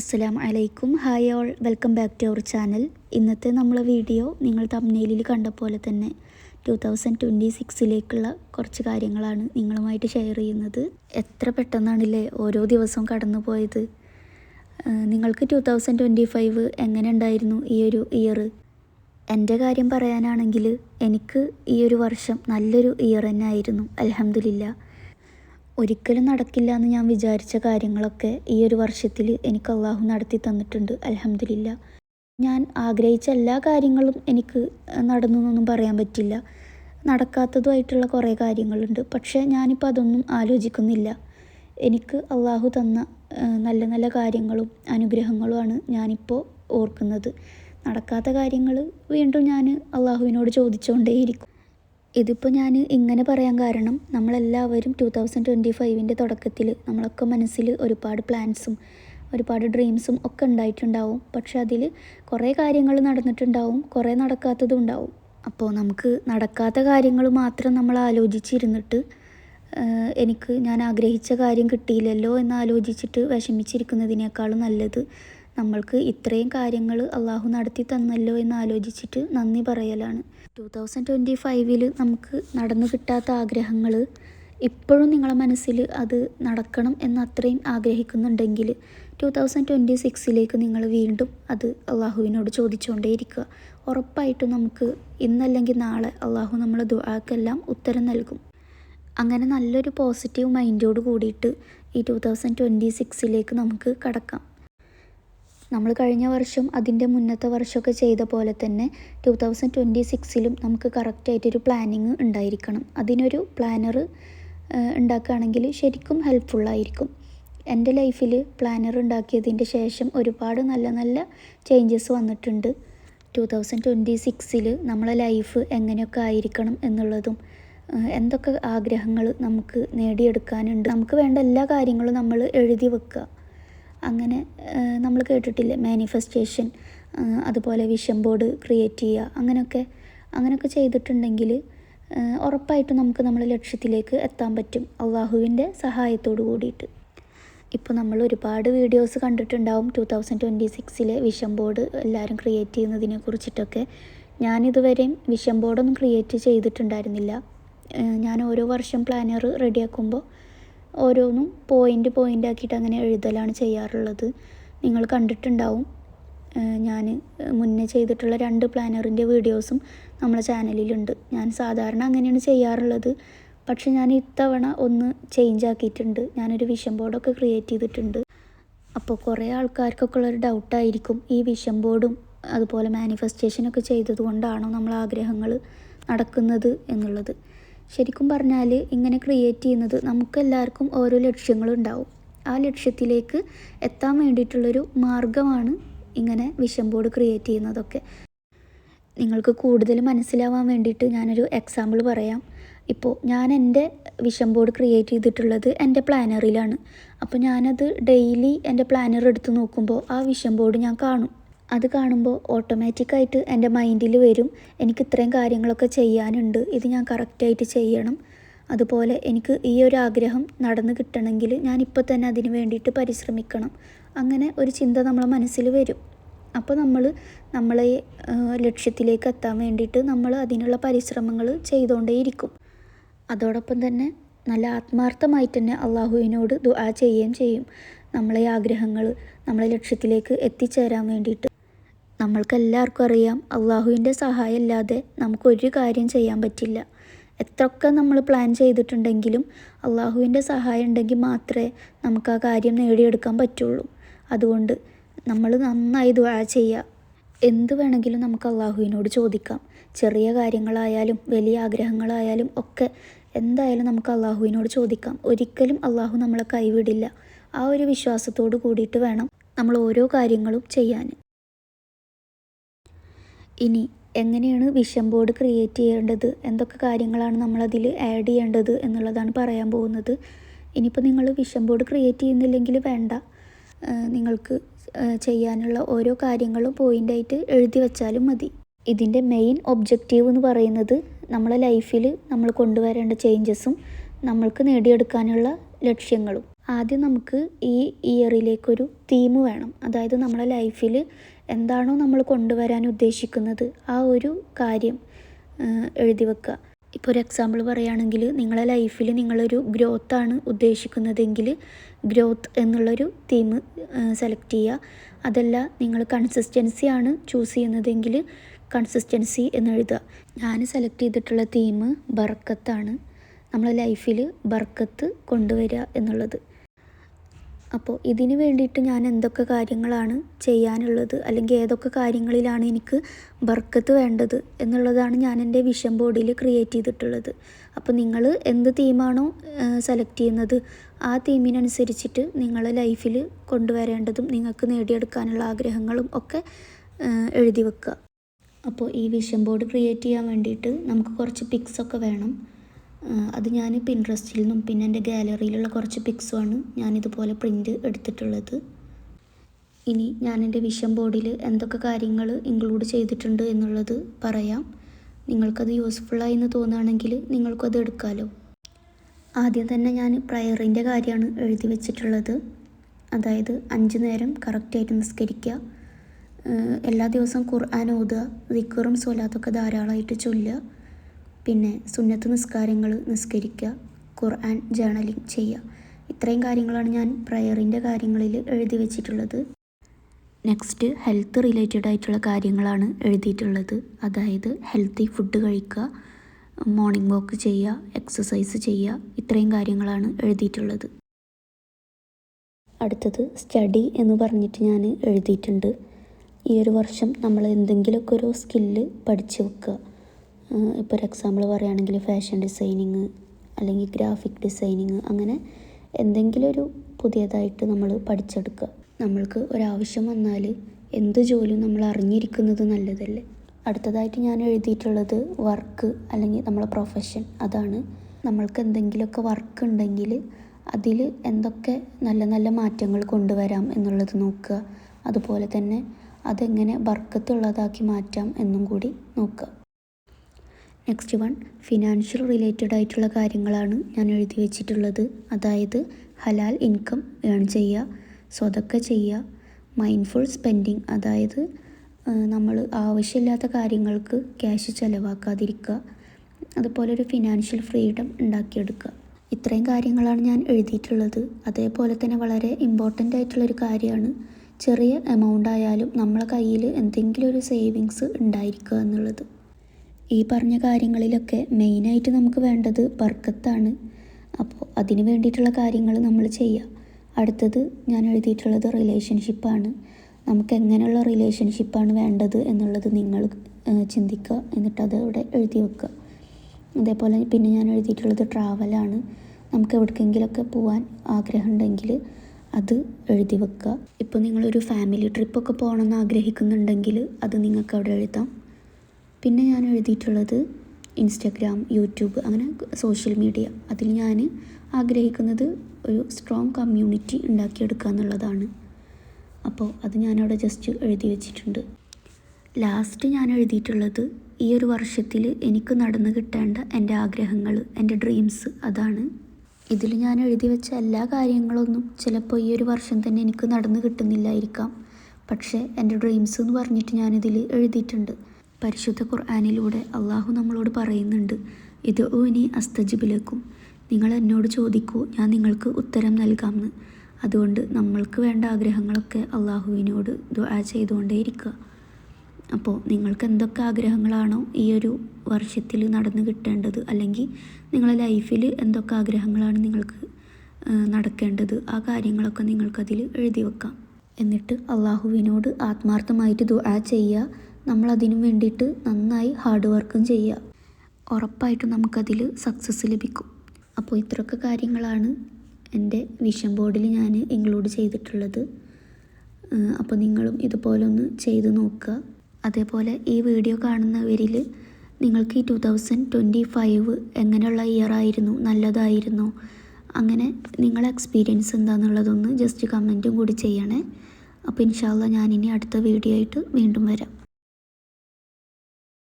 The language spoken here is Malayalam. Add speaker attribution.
Speaker 1: അസ്സലാം അലൈക്കും hi all welcome back to our channel ഇന്നത്തെ നമ്മളെ വീഡിയോ നിങ്ങൾ തമ്മിലിൽ കണ്ട പോലെ തന്നെ ടു തൗസൻഡ് ട്വന്റി സിക്സിലേക്കുള്ള കുറച്ച് കാര്യങ്ങളാണ് നിങ്ങളുമായിട്ട് ഷെയർ ചെയ്യുന്നത്. എത്ര പെട്ടെന്നാണല്ലേ ഓരോ ദിവസവും കടന്നു പോയത്? നിങ്ങൾക്ക് ടു തൗസൻഡ് ട്വന്റി ഫൈവ് എങ്ങനെ ഉണ്ടായിരുന്നു ഈ ഒരു ഇയർ എന്റെ കാര്യം പറയാനാണെങ്കിൽ എനിക്ക് ഈ ഒരു വർഷം നല്ലൊരു ഇയർ തന്നെ ആയിരുന്നു. അലഹമില്ല ഒരിക്കലും നടക്കില്ല എന്ന് ഞാൻ വിചാരിച്ച കാര്യങ്ങളൊക്കെ ഈ ഒരു വർഷത്തിൽ എനിക്ക് അള്ളാഹു നടത്തി തന്നിട്ടുണ്ട്. അലഹമില്ല ഞാൻ ആഗ്രഹിച്ച എല്ലാ കാര്യങ്ങളും എനിക്ക് നടന്നു എന്നൊന്നും പറയാൻ പറ്റില്ല. നടക്കാത്തതുമായിട്ടുള്ള കുറേ കാര്യങ്ങളുണ്ട്. പക്ഷേ ഞാനിപ്പോൾ അതൊന്നും ആലോചിക്കുന്നില്ല. എനിക്ക് അള്ളാഹു തന്ന നല്ല നല്ല കാര്യങ്ങളും അനുഗ്രഹങ്ങളുമാണ് ഞാനിപ്പോൾ ഓർക്കുന്നത്. നടക്കാത്ത കാര്യങ്ങൾ വീണ്ടും ഞാൻ അള്ളാഹുവിനോട് ചോദിച്ചുകൊണ്ടേയിരിക്കും. ഇതിപ്പോൾ ഞാൻ ഇങ്ങനെ പറയാൻ കാരണം നമ്മളെല്ലാവരും ടു തൗസൻഡ് ട്വന്റി ഫൈവിന്റെ തുടക്കത്തിൽ നമ്മളൊക്കെ മനസ്സിൽ ഒരുപാട് പ്ലാൻസും ഒരുപാട് ഡ്രീംസും ഒക്കെ ഉണ്ടായിട്ടുണ്ടാവും. പക്ഷെ അതിൽ കുറേ കാര്യങ്ങൾ നടന്നിട്ടുണ്ടാവും കുറേ നടക്കാത്തതും ഉണ്ടാവും. അപ്പോൾ നമുക്ക് നടക്കാത്ത കാര്യങ്ങൾ മാത്രം നമ്മൾ ആലോചിച്ചിരുന്നിട്ട് എനിക്ക് ഞാൻ ആഗ്രഹിച്ച കാര്യം കിട്ടിയില്ലല്ലോ എന്ന് ആലോചിച്ചിട്ട് വിഷമിച്ചിരിക്കുന്നതിനേക്കാളും നല്ലത് നമ്മൾക്ക് ഇത്രയും കാര്യങ്ങൾ അള്ളാഹു നടത്തി തന്നല്ലോ എന്ന് ആലോചിച്ചിട്ട് നന്ദി പറയലാണ്. ടു തൗസൻഡ് ട്വന്റി ഫൈവിൽ നമുക്ക് നടന്നു കിട്ടാത്ത ആഗ്രഹങ്ങൾ ഇപ്പോഴും നിങ്ങളെ മനസ്സിൽ അത് നടക്കണം എന്ന് അത്രയും ആഗ്രഹിക്കുന്നുണ്ടെങ്കിൽ ടു തൗസൻഡ് ട്വന്റി സിക്സിലേക്ക് നിങ്ങൾ വീണ്ടും അത് അള്ളാഹുവിനോട് ചോദിച്ചുകൊണ്ടേയിരിക്കുക. ഉറപ്പായിട്ടും നമുക്ക് ഇന്നല്ലെങ്കിൽ നാളെ അള്ളാഹു നമ്മളെ ദുആക്കെല്ലാം ഉത്തരം നൽകും. അങ്ങനെ നല്ലൊരു പോസിറ്റീവ് മൈൻഡോട് കൂടിയിട്ട് ഈ ടു തൗസൻഡ് ട്വന്റി സിക്സിലേക്ക് നമുക്ക് കടക്കാം. നമ്മൾ കഴിഞ്ഞ വർഷം അതിന്റെ മുന്നത്തെ വർഷമൊക്കെ ചെയ്ത പോലെ തന്നെ ടു തൗസൻഡ് ട്വന്റി സിക്സിലും നമുക്ക് കറക്റ്റായിട്ടൊരു പ്ലാനിങ് ഉണ്ടായിരിക്കണം. അതിനൊരു പ്ലാനർ ഉണ്ടാക്കുകയാണെങ്കിൽ ശരിക്കും ഹെൽപ്ഫുള്ളായിരിക്കും എന്റെ ലൈഫിൽ പ്ലാനർ ഉണ്ടാക്കിയതിന്റെ ശേഷം ഒരുപാട് നല്ല നല്ല ചേഞ്ചസ് വന്നിട്ടുണ്ട്. ടു തൗസൻഡ് ട്വന്റി സിക്സിൽ നമ്മളെ ലൈഫ് എങ്ങനെയൊക്കെ ആയിരിക്കണം എന്നുള്ളതും എന്തൊക്കെ ആഗ്രഹങ്ങൾ നമുക്ക് നേടിയെടുക്കാനുണ്ട്. നമുക്ക് വേണ്ട എല്ലാ കാര്യങ്ങളും നമ്മൾ എഴുതി വെക്കുക. അങ്ങനെ നമ്മൾ കേട്ടിട്ടില്ലേ? മാനിഫെസ്റ്റേഷൻ അതുപോലെ വിഷൻ ബോർഡ് ക്രിയേറ്റ് ചെയ്യുക. അങ്ങനെയൊക്കെ അങ്ങനെയൊക്കെ ചെയ്തിട്ടുണ്ടെങ്കിൽ ഉറപ്പായിട്ടും നമുക്ക് നമ്മുടെ ലക്ഷ്യത്തിലേക്ക് എത്താൻ പറ്റും. അള്ളാഹുവിന്റെ സഹായത്തോടു കൂടിയിട്ട്. ഇപ്പോൾ നമ്മൾ ഒരുപാട് വീഡിയോസ് കണ്ടിട്ടുണ്ടാവും. ടു തൗസൻഡ് ട്വന്റി സിക്സിലെ വിഷൻ ബോർഡ് എല്ലാവരും ക്രിയേറ്റ് ചെയ്യുന്നതിനെ കുറിച്ചിട്ടൊക്കെ. ഞാനിതുവരെയും വിഷൻ ബോർഡൊന്നും ക്രിയേറ്റ് ചെയ്തിട്ടുണ്ടായിരുന്നില്ല. ഞാൻ ഓരോ വർഷം പ്ലാനർ റെഡിയാക്കുമ്പോൾ ഓരോന്നും പോയിന്റ് പോയിന്റ് ആക്കിയിട്ട് അങ്ങനെ എഴുതലാണ് ചെയ്യാറുള്ളത്. നിങ്ങൾ കണ്ടിട്ടുണ്ടാവും. ഞാൻ മുന്നേ ചെയ്തിട്ടുള്ള രണ്ട് പ്ലാനറിന്റെ വീഡിയോസും നമ്മളെ ചാനലിലുണ്ട് ഞാൻ സാധാരണ അങ്ങനെയാണ് ചെയ്യാറുള്ളത്. പക്ഷെ ഞാൻ ഇത്തവണ ഒന്ന് ചേഞ്ച് ആക്കിയിട്ടുണ്ട്. ഞാനൊരു വിഷൻ ബോർഡൊക്കെ ക്രിയേറ്റ് ചെയ്തിട്ടുണ്ട്. അപ്പോൾ കുറേ ആൾക്കാർക്കൊക്കെ ഉള്ളൊരു ഡൗട്ടായിരിക്കും ഈ വിഷൻ ബോർഡും അതുപോലെ മാനിഫെസ്റ്റേഷനൊക്കെ ചെയ്തത് കൊണ്ടാണോ നമ്മൾ ആഗ്രഹങ്ങൾ നടക്കുന്നത് എന്നുള്ളത്. ശരിക്കും പറഞ്ഞാൽ ഇങ്ങനെ ക്രിയേറ്റ് ചെയ്യുന്നത് നമുക്കെല്ലാവർക്കും ഓരോ ലക്ഷ്യങ്ങളുണ്ടാവും. ആ ലക്ഷ്യത്തിലേക്ക് എത്താൻ വേണ്ടിയിട്ടുള്ളൊരു മാർഗമാണ് ഇങ്ങനെ വിഷൻ ബോർഡ് ക്രിയേറ്റ് ചെയ്യുന്നതൊക്കെ. നിങ്ങൾക്ക് കൂടുതൽ മനസ്സിലാവാൻ വേണ്ടിയിട്ട് ഞാനൊരു എക്സാമ്പിൾ പറയാം. ഇപ്പോൾ ഞാൻ എന്റെ വിഷൻ ബോർഡ് ക്രിയേറ്റ് ചെയ്തിട്ടുള്ളത് എന്റെ പ്ലാനറിലാണ് അപ്പോൾ ഞാനത് ഡെയിലി എന്റെ പ്ലാനർ എടുത്ത് നോക്കുമ്പോൾ ആ വിഷൻ ബോർഡ് ഞാൻ കാണും. അത് കാണുമ്പോൾ ഓട്ടോമാറ്റിക്കായിട്ട് എന്റെ മൈൻഡിൽ വരും. എനിക്ക് ഇത്രയും കാര്യങ്ങളൊക്കെ ചെയ്യാനുണ്ട്. ഇത് ഞാൻ കറക്റ്റായിട്ട് ചെയ്യണം. അതുപോലെ എനിക്ക് ഈ ഒരു ആഗ്രഹം നടന്നു കിട്ടണമെങ്കിൽ ഞാൻ ഇപ്പോൾ തന്നെ അതിന് വേണ്ടിയിട്ട് പരിശ്രമിക്കണം. അങ്ങനെ ഒരു ചിന്ത നമ്മളെ മനസ്സിൽ വരും. അപ്പോൾ നമ്മൾ നമ്മളെ ലക്ഷ്യത്തിലേക്ക് എത്താൻ വേണ്ടിയിട്ട് നമ്മൾ അതിനുള്ള പരിശ്രമങ്ങൾ ചെയ്തുകൊണ്ടേയിരിക്കും. അതോടൊപ്പം തന്നെ നല്ല ആത്മാർത്ഥമായിട്ട് തന്നെ അള്ളാഹുവിനോട് ദുആ ചെയ്യുകയും ചെയ്യും. നമ്മളെ ആഗ്രഹങ്ങൾ നമ്മളെ ലക്ഷ്യത്തിലേക്ക് എത്തിച്ചേരാൻ വേണ്ടിയിട്ട്. നമ്മൾക്കെല്ലാവർക്കും അറിയാം അള്ളാഹുവിന്റെ സഹായം ഇല്ലാതെ നമുക്കൊരു കാര്യം ചെയ്യാൻ പറ്റില്ല. എത്രയൊക്കെ നമ്മൾ പ്ലാൻ ചെയ്തിട്ടുണ്ടെങ്കിലും അള്ളാഹുവിന്റെ സഹായം ഉണ്ടെങ്കിൽ മാത്രമേ നമുക്ക് ആ കാര്യം നേടിയെടുക്കാൻ പറ്റുള്ളൂ. അതുകൊണ്ട് നമ്മൾ നന്നായി ദുആ ചെയ്യുക. എന്ത് വേണമെങ്കിലും നമുക്ക് അള്ളാഹുവിനോട് ചോദിക്കാം. ചെറിയ കാര്യങ്ങളായാലും വലിയ ആഗ്രഹങ്ങളായാലും ഒക്കെ എന്തായാലും നമുക്ക് അള്ളാഹുവിനോട് ചോദിക്കാം. ഒരിക്കലും അള്ളാഹു നമ്മളെ കൈവിടില്ല. ആ ഒരു വിശ്വാസത്തോട് കൂടിയിട്ട് വേണം നമ്മൾ ഓരോ കാര്യങ്ങളും ചെയ്യാൻ. ഇനി എങ്ങനെയാണ് വിഷൻ ബോർഡ് ക്രിയേറ്റ് ചെയ്യേണ്ടത്? എന്തൊക്കെ കാര്യങ്ങളാണ് നമ്മളതിൽ ആഡ് ചെയ്യേണ്ടത് എന്നുള്ളതാണ് പറയാൻ പോകുന്നത്. ഇനിയിപ്പോൾ നിങ്ങൾ വിഷൻ ബോർഡ് ക്രിയേറ്റ് ചെയ്യുന്നില്ലെങ്കിൽ വേണ്ട. നിങ്ങൾക്ക് ചെയ്യാനുള്ള ഓരോ കാര്യങ്ങളും പോയിന്റായിട്ട് എഴുതി വെച്ചാലും മതി. ഇതിന്റെ മെയിൻ ഒബ്ജക്റ്റീവ് എന്ന് പറയുന്നത് നമ്മളെ ലൈഫിൽ നമ്മൾ കൊണ്ടുവരേണ്ട ചേഞ്ചസും നമ്മൾക്ക് നേടിയെടുക്കാനുള്ള ലക്ഷ്യങ്ങളും. ആദ്യം നമുക്ക് ഈ ഇയറിലേക്കൊരു തീം വേണം. അതായത് നമ്മളെ ലൈഫിൽ എന്താണോ നമ്മൾ കൊണ്ടുവരാൻ ഉദ്ദേശിക്കുന്നത് ആ ഒരു കാര്യം എഴുതി വെക്കുക. ഇപ്പോൾ ഒരു എക്സാമ്പിൾ പറയുകയാണെങ്കിൽ നിങ്ങളെ ലൈഫിൽ നിങ്ങളൊരു ഗ്രോത്താണ് ഉദ്ദേശിക്കുന്നതെങ്കിൽ ഗ്രോത്ത് എന്നുള്ളൊരു തീം സെലക്ട് ചെയ്യുക. അതല്ല നിങ്ങൾ കൺസിസ്റ്റൻസി ആണ് ചൂസ് ചെയ്യുന്നതെങ്കിൽ കൺസിസ്റ്റൻസി എന്ന് എഴുതുക. ഞാൻ സെലക്ട് ചെയ്തിട്ടുള്ള തീം ബർക്കത്താണ്. നമ്മളെ ലൈഫിൽ ബർക്കത്ത് കൊണ്ടുവരിക എന്നുള്ളത്. അപ്പോൾ ഇതിന് വേണ്ടിയിട്ട് ഞാൻ എന്തൊക്കെ കാര്യങ്ങളാണ് ചെയ്യാനുള്ളത്? അല്ലെങ്കിൽ ഏതൊക്കെ കാര്യങ്ങളിലാണ് എനിക്ക് ബർക്കത്ത് വേണ്ടത് എന്നുള്ളതാണ് ഞാൻ എന്റെ വിഷൻ ബോർഡിൽ ക്രിയേറ്റ് ചെയ്തിട്ടുള്ളത്. അപ്പോൾ നിങ്ങൾ എന്ത് തീമാണോ സെലക്ട് ചെയ്യുന്നത് ആ തീമിനനുസരിച്ചിട്ട് നിങ്ങൾ ലൈഫിൽ കൊണ്ടുവരേണ്ടതും നിങ്ങൾക്ക് നേടിയെടുക്കാനുള്ള ആഗ്രഹങ്ങളും ഒക്കെ എഴുതി വെക്കുക. അപ്പോൾ ഈ വിഷൻ ബോർഡ് ക്രിയേറ്റ് ചെയ്യാൻ വേണ്ടിയിട്ട് നമുക്ക് കുറച്ച് പിക്സൊക്കെ വേണം. അത് ഞാൻ പിൻട്രസ്റ്റിൽ നിന്നും പിന്നെ എന്റെ ഗാലറിയിലുള്ള കുറച്ച് പിക്സുമാണ് ഞാനിതുപോലെ പ്രിന്റ് എടുത്തിട്ടുള്ളത്. ഇനി ഞാൻ എന്റെ വിഷൻ ബോർഡിൽ എന്തൊക്കെ കാര്യങ്ങൾ ഇൻക്ലൂഡ് ചെയ്തിട്ടുണ്ട് എന്നുള്ളത് പറയാം. നിങ്ങൾക്കത് യൂസ്ഫുള്ളായി എന്ന് തോന്നുകയാണെങ്കിൽ നിങ്ങൾക്കത് എടുക്കാമല്ലോ ആദ്യം തന്നെ ഞാൻ പ്രയറിന്റെ കാര്യമാണ് എഴുതി വെച്ചിട്ടുള്ളത്. അതായത് അഞ്ച് നേരം കറക്റ്റായിട്ട് നിസ്കരിക്കുക. എല്ലാ ദിവസവും ഖുർആൻ ഓതുക ദിക്കറും സ്വലാത്തൊക്കെ ധാരാളമായിട്ട് ചൊല്ലുക. പിന്നെ സുന്നത്ത് നിസ്കാരങ്ങൾ നിസ്കരിക്കുക ഖുർആൻ ജേണലിങ് ചെയ്യുക. ഇത്രയും കാര്യങ്ങളാണ് ഞാൻ പ്രയറിന്റെ കാര്യങ്ങളിൽ എഴുതി വെച്ചിട്ടുള്ളത്. നെക്സ്റ്റ് ഹെൽത്ത് റിലേറ്റഡ് ആയിട്ടുള്ള കാര്യങ്ങളാണ് എഴുതിയിട്ടുള്ളത്. അതായത് ഹെൽത്തി ഫുഡ് കഴിക്കുക മോർണിംഗ് വാക്ക് ചെയ്യുക എക്സസൈസ് ചെയ്യുക. ഇത്രയും കാര്യങ്ങളാണ് എഴുതിയിട്ടുള്ളത്. അടുത്തത് സ്റ്റഡി എന്ന് പറഞ്ഞിട്ട് ഞാൻ എഴുതിയിട്ടുണ്ട്. ഈ ഒരു വർഷം നമ്മൾ എന്തെങ്കിലുമൊക്കെ ഒരു സ്കില്ല് പഠിച്ചു വെക്കുക. ഇപ്പോൾ ഒരു എക്സാമ്പിൾ പറയുകയാണെങ്കിൽ ഫാഷൻ ഡിസൈനിങ് അല്ലെങ്കിൽ ഗ്രാഫിക് ഡിസൈനിങ് അങ്ങനെ എന്തെങ്കിലും ഒരു പുതിയതായിട്ട് നമ്മൾ പഠിച്ചെടുക്കുക നമ്മൾക്ക് ഒരാവശ്യം വന്നാൽ എന്ത് ജോലിയും നമ്മൾ അറിഞ്ഞിരിക്കുന്നത് നല്ലതല്ലേ? അടുത്തതായിട്ട് ഞാൻ എഴുതിയിട്ടുള്ളത് വർക്ക് അല്ലെങ്കിൽ നമ്മളെ പ്രൊഫഷൻ അതാണ്. നമ്മൾക്ക് എന്തെങ്കിലുമൊക്കെ വർക്ക് ഉണ്ടെങ്കിൽ അതിൽ എന്തൊക്കെ നല്ല നല്ല മാറ്റങ്ങൾ കൊണ്ടുവരാം എന്നുള്ളത് നോക്കുക അതുപോലെ തന്നെ അതെങ്ങനെ ബർക്കത്തുള്ളതാക്കി മാറ്റാം എന്നും കൂടി നോക്കുക നെക്സ്റ്റ് വൺ ഫിനാൻഷ്യൽ റിലേറ്റഡ് ആയിട്ടുള്ള കാര്യങ്ങളാണ് ഞാൻ എഴുതി വെച്ചിട്ടുള്ളത്. അതായത് ഹലാൽ ഇൻകം ഏൺ ചെയ്യുക സ്വതക്ക ചെയ്യുക മൈൻഡ്ഫുൾ സ്പെൻഡിങ് അതായത് നമ്മൾ ആവശ്യമില്ലാത്ത കാര്യങ്ങൾക്ക് ക്യാഷ് ചിലവാക്കാതിരിക്കുക അതുപോലെ ഒരു ഫിനാൻഷ്യൽ ഫ്രീഡം ഉണ്ടാക്കിയെടുക്കുക. ഇത്രയും കാര്യങ്ങളാണ് ഞാൻ എഴുതിയിട്ടുള്ളത്. അതേപോലെ തന്നെ വളരെ ഇമ്പോർട്ടന്റ് ആയിട്ടുള്ളൊരു കാര്യമാണ് ചെറിയ എമൗണ്ട് ആയാലും നമ്മളെ കയ്യിൽ എന്തെങ്കിലും ഒരു സേവിങ്സ് ഉണ്ടായിരിക്കുക എന്നുള്ളത്. ഈ പറഞ്ഞ കാര്യങ്ങളിലൊക്കെ മെയിനായിട്ട് നമുക്ക് വേണ്ടത് ബർക്കത്താണ് അപ്പോൾ അതിന് വേണ്ടിയിട്ടുള്ള കാര്യങ്ങൾ നമ്മൾ ചെയ്യുക. അടുത്തത് ഞാൻ എഴുതിയിട്ടുള്ളത് റിലേഷൻഷിപ്പാണ്. നമുക്ക് എങ്ങനെയുള്ള റിലേഷൻഷിപ്പാണ് വേണ്ടത് എന്നുള്ളത് നിങ്ങൾ ചിന്തിക്കുക. എന്നിട്ട് അതവിടെ എഴുതി വെക്കുക. അതേപോലെ പിന്നെ ഞാൻ എഴുതിയിട്ടുള്ളത് ട്രാവലാണ്. നമുക്ക് എവിടേക്കെങ്കിലുമൊക്കെ പോകാൻ ആഗ്രഹമുണ്ടെങ്കിൽ അത് എഴുതി വെക്കുക. ഇപ്പോൾ നിങ്ങളൊരു ഫാമിലി ട്രിപ്പൊക്കെ പോകണമെന്ന് ആഗ്രഹിക്കുന്നുണ്ടെങ്കിൽ അത് നിങ്ങൾക്ക് അവിടെ എഴുതാം. പിന്നെ ഞാൻ എഴുതിയിട്ടുള്ളത് ഇൻസ്റ്റഗ്രാം യൂട്യൂബ് അങ്ങനെ സോഷ്യൽ മീഡിയ അതിൽ ഞാൻ ആഗ്രഹിക്കുന്നത് ഒരു സ്ട്രോങ് കമ്മ്യൂണിറ്റി ഉണ്ടാക്കിയെടുക്കുക എന്നുള്ളതാണ്. അപ്പോൾ അത് ഞാനവിടെ ജസ്റ്റ് എഴുതി വെച്ചിട്ടുണ്ട്. ലാസ്റ്റ് ഞാൻ എഴുതിയിട്ടുള്ളത് ഈ ഒരു വർഷത്തിൽ എനിക്ക് നടന്നു കിട്ടേണ്ട എന്റെ ആഗ്രഹങ്ങൾ എന്റെ ഡ്രീംസ് അതാണ്. ഇതിൽ ഞാൻ എഴുതി വെച്ച എല്ലാ കാര്യങ്ങളൊന്നും ചിലപ്പോൾ ഈ ഒരു വർഷം തന്നെ എനിക്ക് നടന്നു കിട്ടുന്നില്ലായിരിക്കാം. പക്ഷേ എന്റെ ഡ്രീംസ് എന്ന് പറഞ്ഞിട്ട് ഞാനിതിൽ എഴുതിയിട്ടുണ്ട്. പരിശുദ്ധ ഖുർആാനിലൂടെ അള്ളാഹു നമ്മളോട് പറയുന്നുണ്ട് ഇത് ഓനി അസ്തജിബിലേക്കും. നിങ്ങൾ എന്നോട് ചോദിക്കൂ ഞാൻ നിങ്ങൾക്ക് ഉത്തരം നൽകാമെന്ന്. അതുകൊണ്ട് നമ്മൾക്ക് വേണ്ട ആഗ്രഹങ്ങളൊക്കെ അള്ളാഹുവിനോട് ദുആ ചെയ്തുകൊണ്ടേയിരിക്കുക. അപ്പോൾ നിങ്ങൾക്ക് എന്തൊക്കെ ആഗ്രഹങ്ങളാണോ ഈ ഒരു വർഷത്തിൽ നടന്നു കിട്ടേണ്ടത് അല്ലെങ്കിൽ നിങ്ങളെ ലൈഫിൽ എന്തൊക്കെ ആഗ്രഹങ്ങളാണ് നിങ്ങൾക്ക് നടക്കേണ്ടത് ആ കാര്യങ്ങളൊക്കെ നിങ്ങൾക്കതിൽ എഴുതി വെക്കാം. എന്നിട്ട് അള്ളാഹുവിനോട് ആത്മാർത്ഥമായിട്ട് ദുആ ചെയ്യുക. നമ്മൾ അതിനു വേണ്ടിയിട്ട് നന്നായി ഹാർഡ് വർക്കും ചെയ്യുക. ഉറപ്പായിട്ടും നമുക്കതിൽ സക്സസ് ലഭിക്കും. അപ്പോൾ ഇത്രയൊക്കെ കാര്യങ്ങളാണ് എന്റെ വിഷൻ ബോർഡിൽ ഞാൻ ഇൻക്ലൂഡ് ചെയ്തിട്ടുള്ളത്. അപ്പോൾ നിങ്ങളും ഇതുപോലെ ഒന്ന് ചെയ്ത് നോക്കുക. അതേപോലെ ഈ വീഡിയോ കാണുന്നവരിൽ നിങ്ങൾക്ക് ഈ ടു തൗസൻഡ് ട്വന്റി ഫൈവ് എങ്ങനെയുള്ള ഇയർ ആയിരുന്നു നല്ലതായിരുന്നോ അങ്ങനെ നിങ്ങളെ എക്സ്പീരിയൻസ് എന്താണെന്നുള്ളതൊന്ന് ജസ്റ്റ് കമന്റും കൂടി ചെയ്യണേ. അപ്പോൾ ഇൻഷാല്ല ഞാനിനി അടുത്ത വീഡിയോ ആയിട്ട് വീണ്ടും വരാം.